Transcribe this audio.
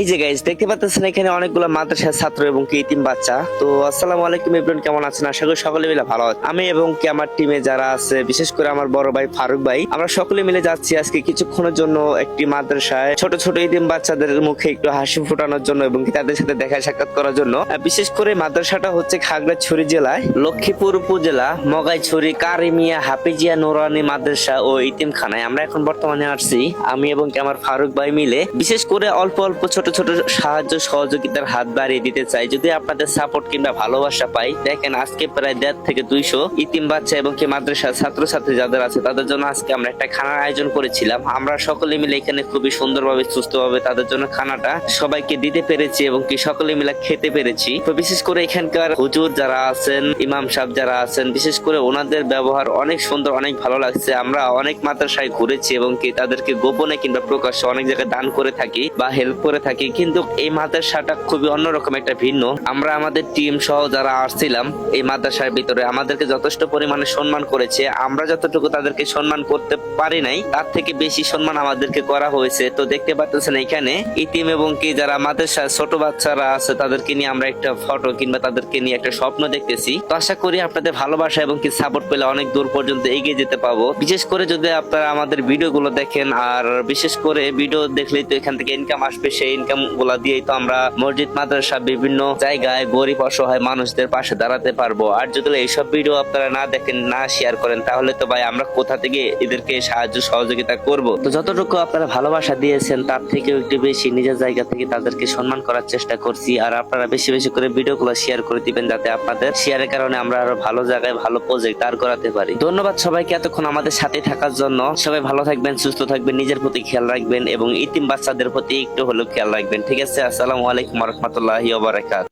এই যে গাইজ দেখতে পাচ্ছেন এখানে অনেকগুলো মাদ্রাসার ছাত্র এবং কি ইতিম বাচ্চা। তো আসসালামু আলাইকুম ইব্রাহিম কেমন আছেন? আশা করি সকলে মিলে ভালো আছেন। আমি এবং কি আমার টিমে যারা আছে, বিশেষ করে আমার বড় ভাই ফারুক ভাই, আমরা সকলে মিলে যাচ্ছি আজকে কিছুক্ষণের জন্য একটি মাদ্রাসায় ছোট ছোট ইতিম বাচ্চাদের মুখে একটু হাসি ফোটানোর জন্য এবং কি তাদের সাথে দেখা সাক্ষাৎ করার জন্য। বিশেষ করে মাদ্রাসাটা হচ্ছে খাগড়াছড়ি জেলায়, লক্ষ্মীপুর উপজেলা, মগাইছড়ি, কারিমিয়া, হাফিজিয়া, নোরানি মাদ্রাসা ও ইতিমখানায়। আমরা এখন বর্তমানে আসছি, আমি এবং কি আমার ফারুক ভাই মিলে। বিশেষ করে অল্প অল্প ছোট ছোট ছোট সাহায্য সহযোগিতার হাত বাড়িয়ে দিতে চাই। যদি আপনাদের সাপোর্ট কিংবা ভালোবাসা পাই, দেখেন আজকে প্রায় দেড় থেকে দুইশো ইতিম বাচ্চা এবং কি মাদ্রাসার ছাত্রছাত্রী যাদের আছে, তাদের জন্য আজকে আমরা একটা খানার আয়োজন করেছিলাম। আমরা সকলে মিলে এখানে খুবই সুন্দরভাবে, সুস্থভাবে তাদের জন্য খানাটা সবাইকে দিতে পেরেছি এবং কি সকলে মিলে খেতে পেরেছি। তো বিশেষ করে এখানকার হুজুর যারা আছেন, ইমাম সাহেব যারা আছেন, বিশেষ করে ওনাদের ব্যবহার অনেক সুন্দর, অনেক ভালো লাগছে। আমরা অনেক মাদ্রাসায় ঘুরেছি এবং কি তাদেরকে গোপনে কিংবা প্রকাশ্যে অনেক জায়গায় দান করে থাকি বা হেল্প করে থাকি। কিন্তু এই মাদ্রাসাটা খুবই অন্যরকম একটা ভিন্ন। আমরা আমাদের টিম সহ যারা আসছিলাম, এই মাদ্রাসার ভিতরে আমাদেরকে যথেষ্ট পরিমাণে সম্মান করেছে। আমরা যতটুকু তাদেরকে সম্মান করতে পারি নাই, তার থেকে বেশি সম্মান আমাদেরকে করা হয়েছে। তো দেখতে পাচ্ছেন এখানে, ইতিম এবং কি যারা মাদ্রাসা ছোট বাচ্চারা আছে, তাদেরকে নিয়ে আমরা একটা ফটো কিংবা তাদেরকে নিয়ে একটা স্বপ্ন দেখতেছি। তো আশা করি আপনাদের ভালোবাসা এবং কি সাপোর্ট পেলে অনেক দূর পর্যন্ত এগিয়ে যেতে পাবো। বিশেষ করে যদি আপনারা আমাদের ভিডিও গুলো দেখেন, আর বিশেষ করে ভিডিও দেখলেই তো এখান থেকে ইনকাম আসবে, সেই ইনকামগুলা দিয়েই তো আমরা মসজিদ, মাদ্রাসা বিভিন্ন জায়গায় গরিব, অসহায় মানুষদের পাশে দাঁড়াতে পারব। আর যদি এইসব ভিডিও আপনারা না দেখেন, না শেয়ার করেন, তাহলে তো ভাই আমরা কোথা থেকে এদেরকে সাহায্য, সহযোগিতা করব? তো যতটুকু আপনারা ভালোবাসা দিয়েছেন, তার থেকেও একটু বেশি নিজের জায়গা থেকে তাদেরকে সম্মান করার চেষ্টা করছি। আর আপনারা বেশি বেশি করে ভিডিওগুলো শেয়ার করে দিবেন যাতে আপনাদের শেয়ারের কারণে আমরা আরও ভালো জায়গায় ভালো প্রজেক্ট দাঁড় করাতে পারি। ধন্যবাদ সবাইকে এতক্ষণ আমাদের সাথে থাকার জন্য। সবাই ভালো থাকবেন, সুস্থ থাকবেন, নিজের প্রতি খেয়াল রাখবেন এবং ইতিম বাচ্চাদের প্রতি একটু হলেও খেয়াল রাখবেন। ঠিক আছে আসসালামু আলাইকুম রহমতুল্লাহ ওবারাকাত